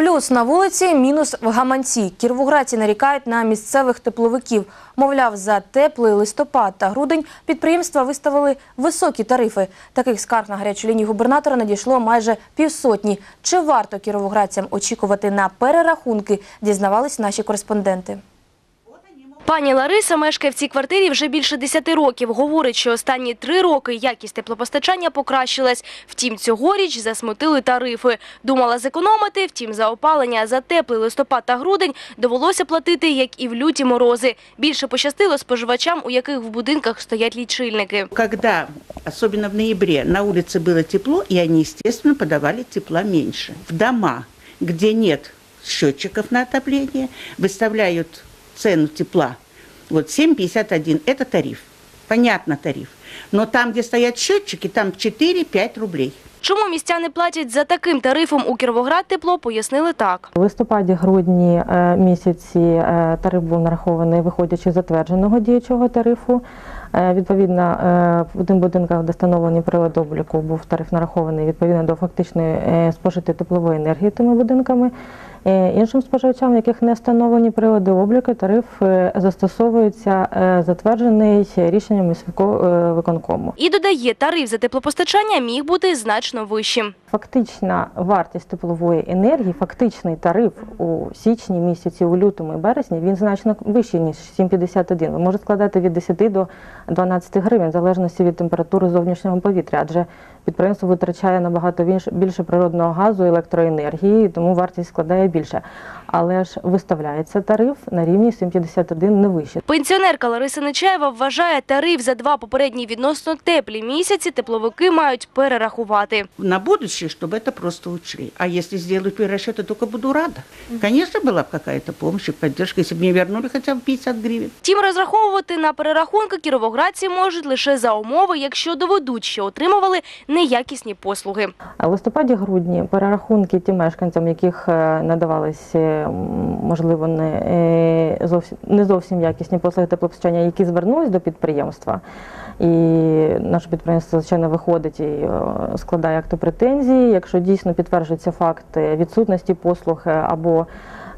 Плюс на вулиці, мінус в гаманці. Кіровоградці нарікають на місцевих тепловиків. Мовляв, за теплий листопад та грудень підприємства виставили високі тарифи. Таких скарг на гарячу лінію губернатора надійшло майже півсотні. Чи варто кіровоградцям очікувати на перерахунки, дізнавались наші кореспонденти. Пані Лариса мешкає в цій квартирі вже більше 10 років. Говорить, що останні три роки якість теплопостачання покращилась. Втім, цьогоріч засмутили тарифи. Думала зекономити, втім, за опалення за теплий листопад та грудень довелося платити, як і в люті морози. Більше пощастило споживачам, у яких в будинках стоять лічильники. Когда, особенно в ноябре, на улице было тепло, и они, естественно, подавали тепла меньше. В дома, где нет счетчиков на отопление, выставляют цену тепла. Вот 7,51 – это тариф. Понятно тариф. Но там, где стоят счетчики, там 4-5 рублей. Чому містяни платять за таким тарифом у Кіровоград тепло, пояснили так. У листопаді-грудні е, місяці е, тариф був нарахований, виходячи з затвердженого діючого тарифу. Е, Відповідно, в тим будинках, де встановлені прилади обліку, був тариф нарахований відповідно до фактичної спожитої теплової енергії тими будинками. Е, Іншим споживачам, в яких не встановлені прилади обліку, тариф е, застосовується е, затверджений рішенням міського виконкому. І додає, тариф за теплопостачання міг бути значно вищим. Фактична вартість теплової енергії, фактичний тариф у січні місяці, у лютому і березні, він значно вищий, ніж 7,51. Ви може складати від 10 до 12 гривень, в залежності від температури зовнішнього повітря, адже підприємство витрачає набагато більше природного газу, електроенергії, тому вартість складає більше Але ж виставляється тариф на рівні 7,51 не вище. Пенсіонерка Лариса Нечаєва вважає, тариф за два попередні відносно теплі місяці тепловики мають перерахувати. На будущее, чтобы это просто учли. А если сделают перерасчет, я только буду рада. Конечно, была бы какая-то помощь и поддержка, если бы мне вернули хотя бы 50 гривен. Втім, розраховувати на перерахунки кіровоградці можуть лише за умови, якщо доведуть, що отримували неякісні послуги. А В листопаді-грудні перерахунки тим мешканцям, яких е, надавались, е, м, можливо, не е, зовсім не зовсім якісні послуги теплопостачання, які звернулись до підприємства. І наше підприємство, звичайно, виходить і е, складає акти претензії. Якщо дійсно підтверджується факт е, відсутності послуг е, або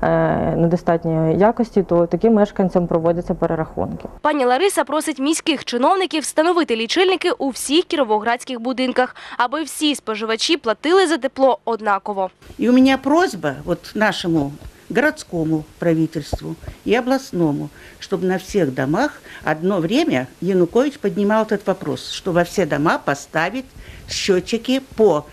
недостатньої якості, то таким мешканцям проводяться перерахунки. Пані Лариса просить міських чиновників встановити лічильники у всіх кіровоградських будинках, аби всі споживачі платили за тепло однаково. И у меня просьба вот нашему городскому правительству и областному, чтобы на всех домах одно время Янукович поднимал этот вопрос, что во все дома поставить счетчики по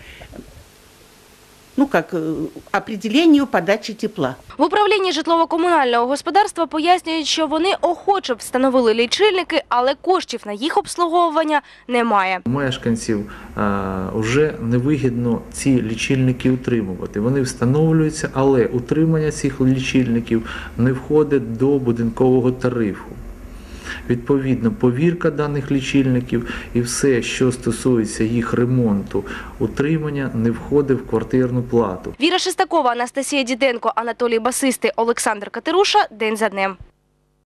ну, как, э, определению подачи тепла. В управлінні житлово-комунального господарства пояснюють, що вони охоче б встановили лічильники, але коштів на їх обслуговування немає. Мешканців вже невигідно ці лічильники утримувати. Вони встановлюються, але утримання цих лічильників не входить до будинкового тарифу. Відповідно, повірка даних лічильників і все, що стосується їх ремонту, утримання, не входить в квартирну плату. Віра Шестакова, Анастасія Діденко, Анатолій Басисти, Олександр Катеруша. День за днем.